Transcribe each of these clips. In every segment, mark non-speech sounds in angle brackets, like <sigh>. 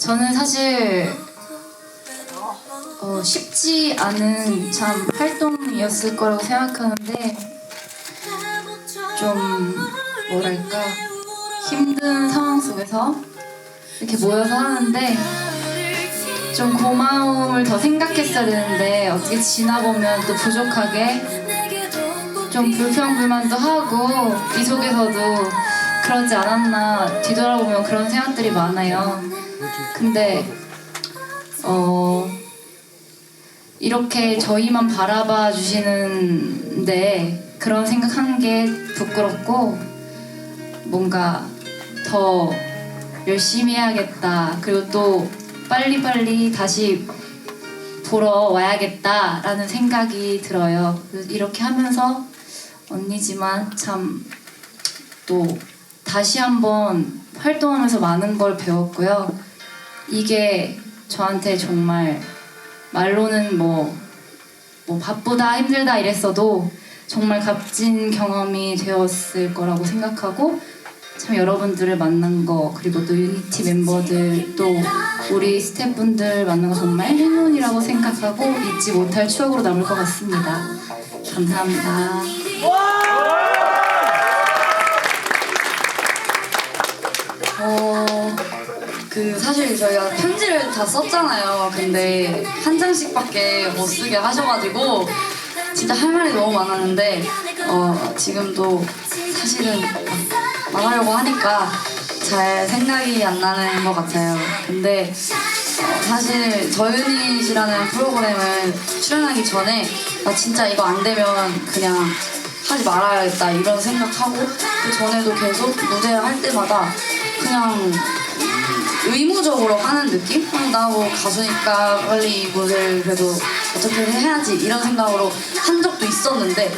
저는 사실 어, 쉽지 않은 참 활동이었을 거라고 생각하는데 좀 뭐랄까 힘든 상황 속에서 이렇게 모여서 하는데 좀 고마움을 더 생각했어야 되는데 어떻게 지나보면 또 부족하게 좀 불평불만도 하고 이 속에서도 그러지 않았나 뒤돌아보면 그런 생각들이 많아요. 근데 어 이렇게 저희만 바라봐 주시는데 그런 생각하는 게 부끄럽고 뭔가 더 열심히 해야겠다. 그리고 또 빨리빨리 다시 보러 와야겠다라는 생각이 들어요. 이렇게 하면서 언니지만 참 또 다시 한번 활동하면서 많은 걸 배웠고요. 이게 저한테 정말 말로는 뭐, 뭐 바쁘다 힘들다 이랬어도 정말 값진 경험이 되었을 거라고 생각하고 참 여러분들을 만난 거 그리고 또 유니티 멤버들 또 우리 스태프분들 만난 거 정말 행운이라고 생각하고 잊지 못할 추억으로 남을 것 같습니다. 감사합니다. 어, 그 사실 저희가 편지를 다 썼잖아요. 근데 한 장씩밖에 못 쓰게 하셔가지고 진짜 할 말이 너무 많았는데 어, 지금도 사실은 말하려고 하니까 잘 생각이 안 나는 것 같아요. 근데 어, 사실 저윤이시라는 프로그램을 출연하기 전에 나 진짜 이거 안 되면 그냥 하지 말아야겠다 이런 생각하고 그 전에도 계속 무대를 할 때마다 그냥 의무적으로 하는 느낌? 아, 나뭐 가수니까 빨리 이 무대를 그래도 어떻게든 해야지 이런 생각으로 한 적도 있었는데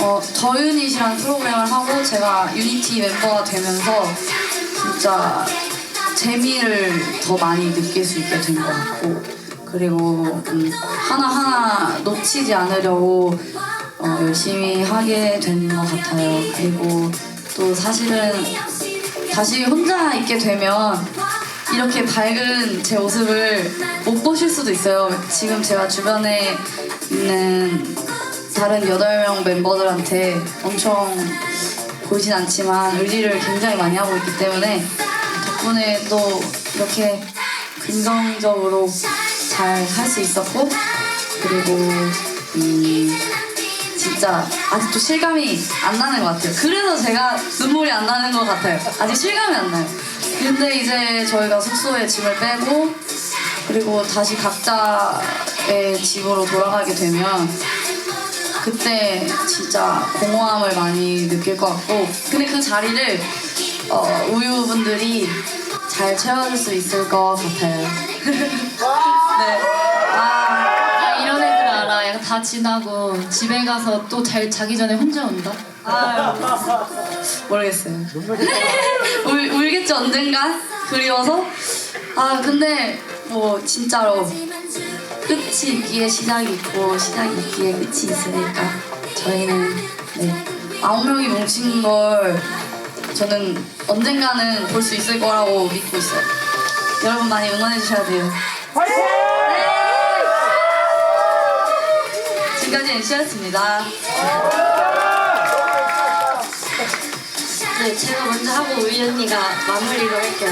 어, 저윤이시라는 프로그램을 하고 제가 유니티 멤버가 되면서 진짜 재미를 더 많이 느낄 수 있게 된 것 같고 그리고 음, 하나하나 놓치지 않으려고 어, 열심히 하게 된 것 같아요. 그리고 또 사실은 다시 혼자 있게 되면 이렇게 밝은 제 모습을 못 보실 수도 있어요. 지금 제가 주변에 있는 다른 8명 멤버들한테 엄청 보이진 않지만 의지를 굉장히 많이 하고 있기 때문에 덕분에 또 이렇게 긍정적으로 잘 할 수 있었고 그리고 음, 진짜 아직도 실감이 안 나는 것 같아요. 그래서 제가 눈물이 안 나는 것 같아요. 아직 실감이 안 나요. 근데 이제 저희가 숙소에 짐을 빼고 그리고 다시 각자의 집으로 돌아가게 되면 그때 진짜 공허함을 많이 느낄 것 같고 근데 그 자리를 어, 우유분들이 잘 채워줄 수 있을 것 같아요. <laughs> 네. 아, 아, 이런 애들 알아. 약간 다 지나고 집에 가서 또 잘 자기 전에 혼자 온다. 아 모르겠어요. 울, 울겠죠 언젠가 그리워서 아 근데 뭐 진짜로 끝이 있기에 시작이 있고 시작이 있기에 끝이 있으니까 저희는 네 아홉 명이 뭉친 걸 저는 언젠가는 볼 수 있을 거라고 믿고 있어요. 여러분 많이 응원해 주셔야 돼요. 네. 지금까지 NC였습니다. 네, 제가 먼저 하고 우리 언니가 마무리를 할게요.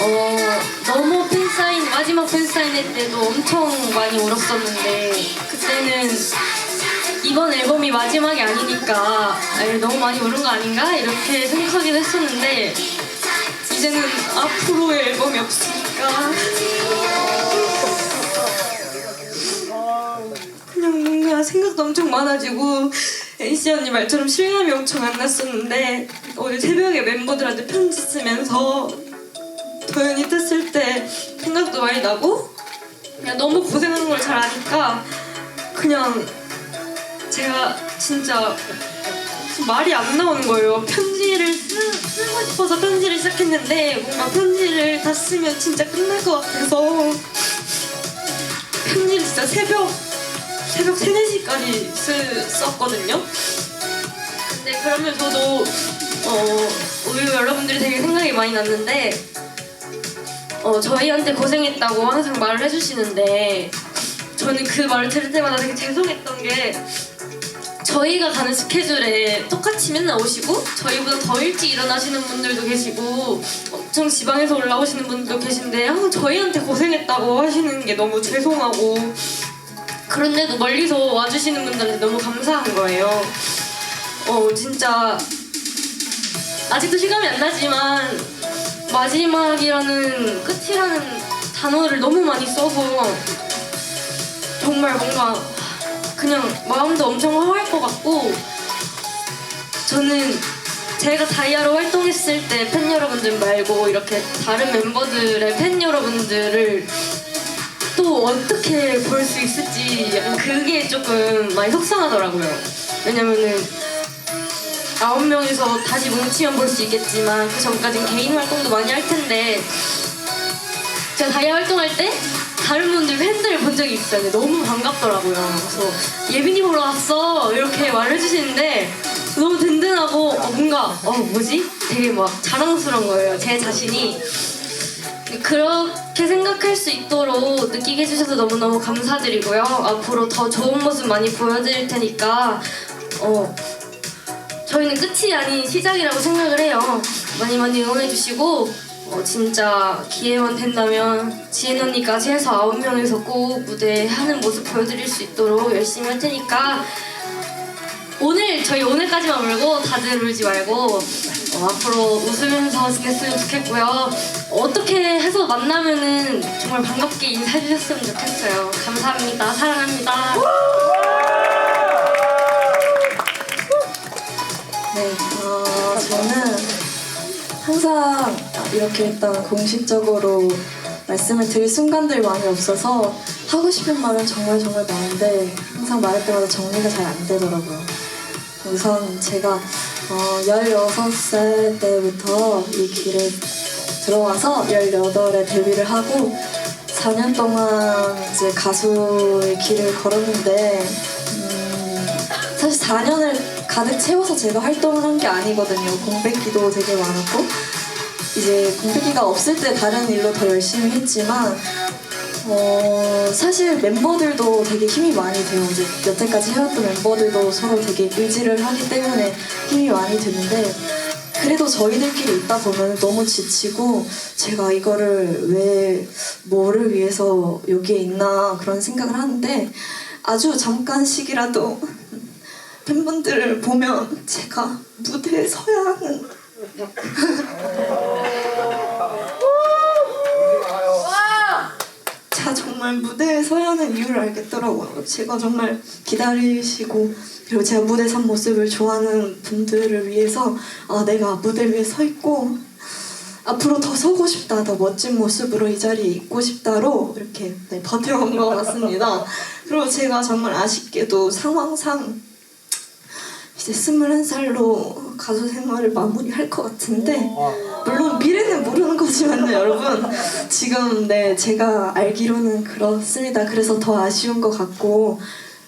어, 너무 팬사인, 마지막 팬사인 회 때도 엄청 많이 울었었는데, 그때는 이번 앨범이 마지막이 아니니까, 아유, 너무 많이 울은 거 아닌가? 이렇게 생각하긴 했었는데, 이제는 앞으로의 앨범이 없으니까. 그냥 뭔가 생각도 엄청 많아지고 NC 언니 말처럼 실감이 엄청 안 났었는데 오늘 새벽에 멤버들한테 편지 쓰면서 도연이 떴을 때 생각도 많이 나고 그냥 너무 고생한 걸잘 아니까 그냥 제가 진짜 말이 안 나오는 거예요. 편지를 쓰, 쓰고 싶어서 편지를 시작했는데 뭔가 편지를 다 쓰면 진짜 끝날 것 같아서 편지를 진짜 새벽 새벽 3, 4시까지 쓰, 썼거든요. 그러면서도 어, 우리 여러분들이 되게 생각이 많이 났는데 어, 저희한테 고생했다고 항상 말을 해주시는데 저는 그 말을 들을 때마다 되게 죄송했던 게 저희가 가는 스케줄에 똑같이 맨날 오시고 저희보다 더 일찍 일어나시는 분들도 계시고 엄청 지방에서 올라오시는 분들도 계신데 항상 저희한테 고생했다고 하시는 게 너무 죄송하고 그런데도 멀리서 와주시는 분들한테 너무 거예요. 어 진짜 아직도 실감이 안 나지만 마지막이라는 끝이라는 단어를 너무 많이 써서 정말 뭔가 그냥 마음도 엄청 허할 것 같고 저는 제가 다이아로 활동했을 때 팬 여러분들 말고 이렇게 다른 멤버들의 팬 여러분들을 또 어떻게 볼 수 있을지 약간 그게 조금 많이 속상하더라고요. 왜냐면은 아홉 명이서 다시 뭉치면 볼 수 있겠지만 그 전까진 개인 활동도 많이 할 텐데 제가 다이아 활동할 때 다른 분들 팬들을 본 적이 있어요. 너무 반갑더라고요. 그래서 예빈이 보러 왔어 이렇게 말해주시는데 너무 든든하고 어, 뭔가 어 뭐지? 되게 막 자랑스러운 거예요. 제 자신이 그렇게 생각할 수 있도록 느끼게 해주셔서 너무너무 감사드리고요. 앞으로 더 좋은 모습 많이 보여드릴 테니까 어, 저희는 끝이 아닌 시작이라고 생각을 해요. 많이 많이 응원해주시고 어, 진짜 기회만 된다면 지혜 언니까지 해서 아홉 명이서 꼭 무대 하는 모습 보여드릴 수 있도록 열심히 할 테니까 오늘 저희 오늘까지만 울고 다들 울지 말고 어, 앞으로 웃으면서 지냈으면 좋겠고요. 어떻게 해서 만나면은 정말 반갑게 인사해 주셨으면 좋겠어요. 감사합니다. 사랑합니다. 이렇게 일단 공식적으로 말씀을 드릴 순간들이 많이 없어서 하고 싶은 말은 정말 정말 많은데 항상 말할 때마다 정리가 잘 안 되더라고요. 우선 제가 어, 16살 때부터 이 길에 들어와서 18에 데뷔를 하고 4년 동안 이제 가수의 길을 걸었는데 음, 사실 4년을 가득 채워서 제가 활동을 한 게 아니거든요. 공백기도 되게 많았고 이제 공백기가 없을 때 다른 일로 더 열심히 했지만 어, 사실 멤버들도 되게 힘이 많이 돼요. 이제 여태까지 해왔던 멤버들도 서로 되게 의지를 하기 때문에 힘이 많이 드는데 그래도 저희들끼리 있다 보면 너무 지치고 제가 이거를 왜 뭐를 위해서 여기에 있나 그런 생각을 하는데 아주 잠깐씩이라도 <laughs> 팬분들을 보면 제가 무대에 서야 하는 자 정말 무대에 서야 하는 이유를 알겠더라고요. 제가 정말 기다리시고 그리고 제가 무대 선 모습을 좋아하는 분들을 위해서 아 내가 무대 위에 서 있고 앞으로 더 서고 싶다, 더 멋진 모습으로 이 자리에 있고 싶다로 이렇게 네, 버텨온 것 같습니다. 그리고 제가 정말 아쉽게도 상황상 이제 21살로 가수 생활을 마무리할 것 같은데 물론 미래는 모르는 거지만요 여러분. 지금 네 제가 알기로는 그렇습니다. 그래서 더 아쉬운 것 같고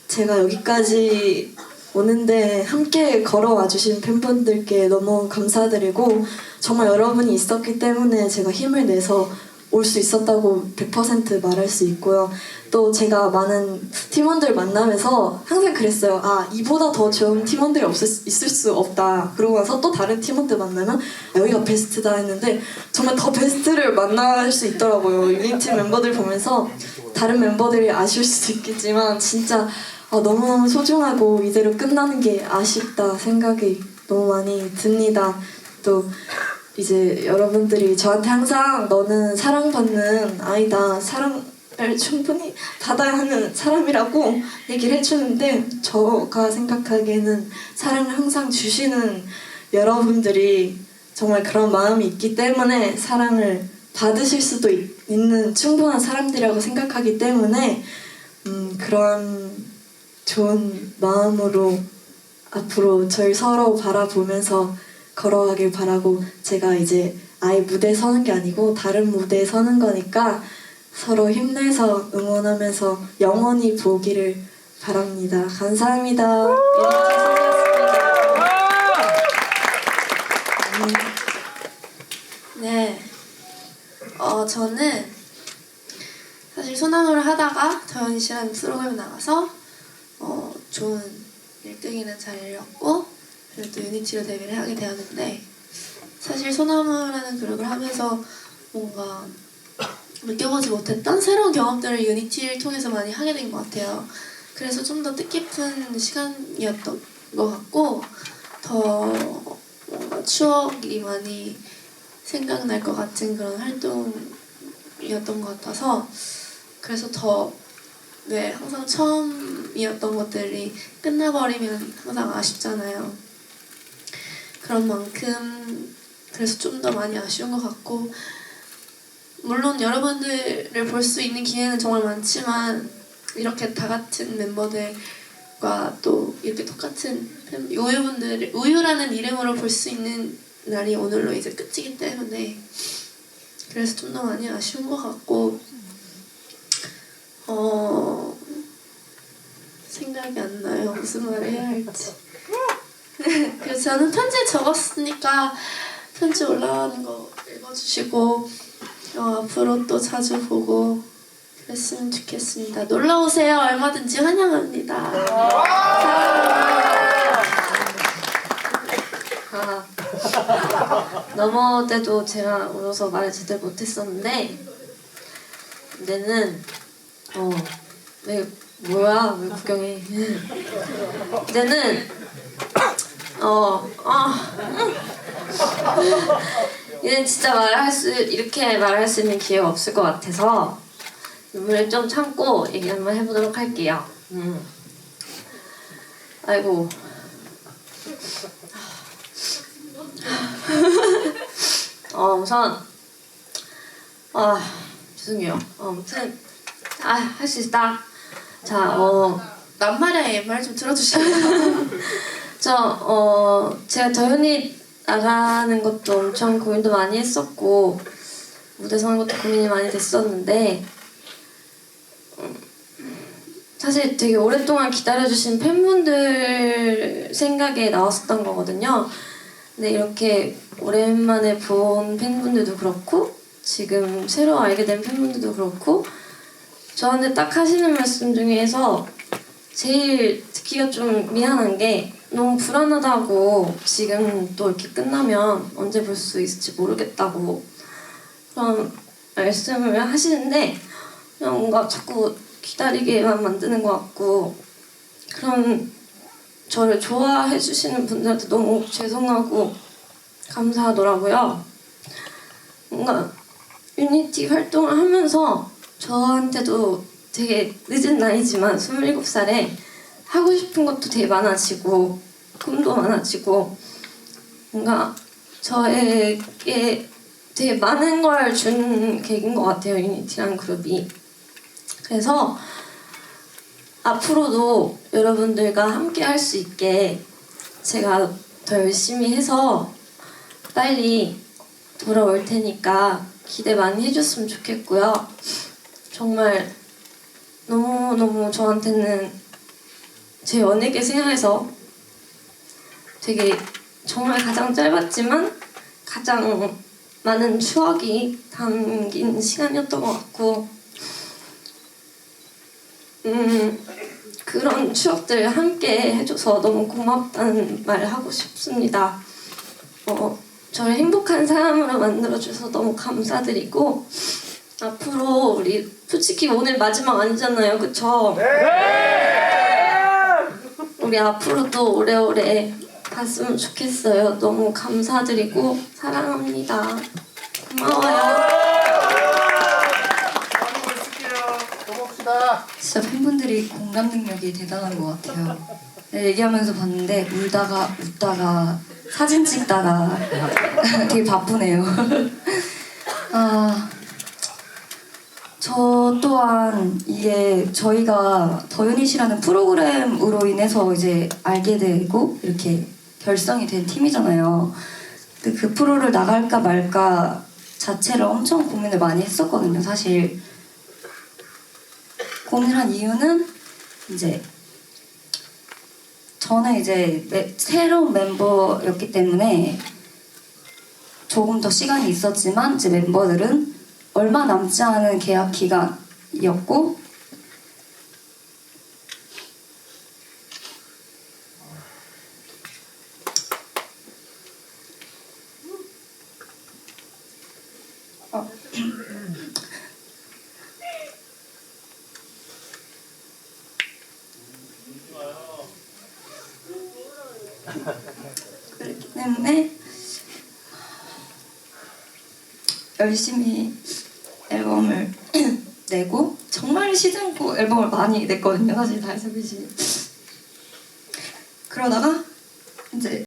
제가 여기까지 오는데 함께 걸어와 주신 팬분들께 너무 감사드리고 정말 여러분이 있었기 때문에 제가 힘을 내서 올 수 있었다고 100% 말할 수 있고요. 또 제가 많은 팀원들 만나면서 항상 그랬어요. 아, 이보다 더 좋은 팀원들이 없을, 수- 있을 수 없다. 그러고 나서 또 다른 팀원들 만나면 아, 여기가 베스트다 했는데 정말 더 베스트를 만날 수 있더라고요. 유니티 멤버들 보면서 다른 멤버들이 아쉬울 수도 있겠지만 진짜 아, 너무너무 소중하고 이대로 끝나는 게 아쉽다 생각이 너무 많이 듭니다. 또 이제 여러분들이 저한테 항상 너는 사랑받는 아이다. 사랑을 충분히 받아야 하는 사람이라고 얘기를 해주는데 저가 생각하기에는 사랑을 항상 주시는 여러분들이 정말 그런 마음이 있기 때문에 사랑을 받으실 수도 있, 있는 충분한 사람들이라고 생각하기 때문에 음, 그런 좋은 마음으로 앞으로 저희 서로 바라보면서 걸어가길 바라고 제가 이제 아예 무대에 서는 게 아니고 다른 무대에 서는 거니까 서로 힘내서 응원하면서 영원히 보기를 바랍니다. 감사합니다. 이렇게 생겼습니다. 네. 어, 저는 사실 소나무를 하다가 더현이 씨라는 프로그램에 나가서 어, 좋은 1등이라는 자리를 얻고 그리고 또 유니티로 데뷔를 하게 되었는데 사실 소나무라는 그룹을 하면서 뭔가 느껴보지 못했던 새로운 경험들을 유니티를 통해서 많이 하게 된 것 같아요. 그래서 좀 더 뜻깊은 시간이었던 것 같고 더 추억이 많이 생각날 것 같은 그런 활동이었던 것 같아서 그래서 더 네, 항상 처음이었던 것들이 끝나버리면 항상 아쉽잖아요. 그런 만큼 그래서 좀 더 많이 아쉬운 것 같고 물론 여러분들을 볼 수 있는 기회는 정말 많지만 이렇게 다 같은 멤버들과 또 이렇게 똑같은 팬- 우유분들 우유라는 이름으로 볼 수 있는 날이 오늘로 이제 끝이기 때문에 그래서 좀 더 많이 아쉬운 것 같고 어 생각이 안 나요. 무슨 말을 해야 할지 <laughs> 그래서 저는 편지 적었으니까 편지 올라가는 거 읽어주시고 어, 앞으로 또 자주 보고 그랬으면 좋겠습니다. 놀러 오세요. 얼마든지 환영합니다. 아, 넘어 때도 제가 울어서 말을 제대로 못했었는데 근데는 어 왜 뭐야 왜 구경해 <laughs> 근데는 어아 얘는 진짜 말할 수 이렇게 말할 수 있는 기회가 없을 것 같아서 눈물을 좀 참고 얘기 한번 해보도록 할게요. 음. 아이고 어 우선 아 죄송해요. 어, 아무튼 아 할 수 있다. 자 어 낱말에 말 좀 들어주시면 <laughs> 저, 어, 제가 더현이 나가는 것도 엄청 고민도 많이 했었고, 무대 서는 것도 고민이 많이 됐었는데, 음, 사실 되게 오랫동안 기다려주신 팬분들 생각에 나왔었던 거거든요. 근데 이렇게 오랜만에 본 팬분들도 그렇고, 지금 새로 알게 된 팬분들도 그렇고, 저한테 딱 하시는 말씀 중에서 제일 듣기가 좀 미안한 게 너무 불안하다고 지금 또 이렇게 끝나면 언제 볼 수 있을지 모르겠다고 그런 말씀을 하시는데 뭔가 자꾸 기다리게만 만드는 것 같고 그런 저를 좋아해 주시는 분들한테 너무 죄송하고 감사하더라고요. 뭔가 유니티 활동을 하면서 저한테도 되게 늦은 나이지만 27살에 하고 싶은 것도 되게 많아지고 꿈도 많아지고 뭔가 저에게 되게 많은 걸 준 계기인 것 같아요 유니티라는 그룹이. 그래서 앞으로도 여러분들과 함께 할 수 있게 제가 더 열심히 해서 빨리 돌아올 테니까 기대 많이 해줬으면 좋겠고요. 정말 너무너무 저한테는 제 연예계 생활에서 되게 정말 가장 짧았지만 가장 많은 추억이 담긴 시간이었던 것 같고 음 그런 추억들 함께 해줘서 너무 고맙다는 말 하고 싶습니다. 어 저를 행복한 사람으로 만들어줘서 너무 감사드리고 앞으로 우리 솔직히 오늘 마지막 아니잖아요, 그쵸? 우리 앞으로도 오래오래 갔으면 좋겠어요. 너무 감사드리고 사랑합니다. 고마워요. 진짜 팬분들이 공감 능력이 대단한 것 같아요. 네, 얘기하면서 봤는데 울다가 웃다가 사진 찍다가 <laughs> 되게 바쁘네요. <laughs> 아, 저 또한 이게 저희가 더유닛이라는 프로그램으로 인해서 이제 알게 되고 이렇게 결성이 된 팀이잖아요. 근데 그 프로를 나갈까 말까 자체를 엄청 고민을 많이 했었거든요, 사실. 고민한 이유는 이제 저는 이제 매- 새로운 멤버였기 때문에 조금 더 시간이 있었지만 이제 멤버들은 얼마 남지 않은 계약 기간이었고 어. 그렇기 때문에 열심히 앨범을 <clears throat> 내고 정말 쉬지 않고 앨범을 많이 냈거든요. 사실 다이소비지 그러다가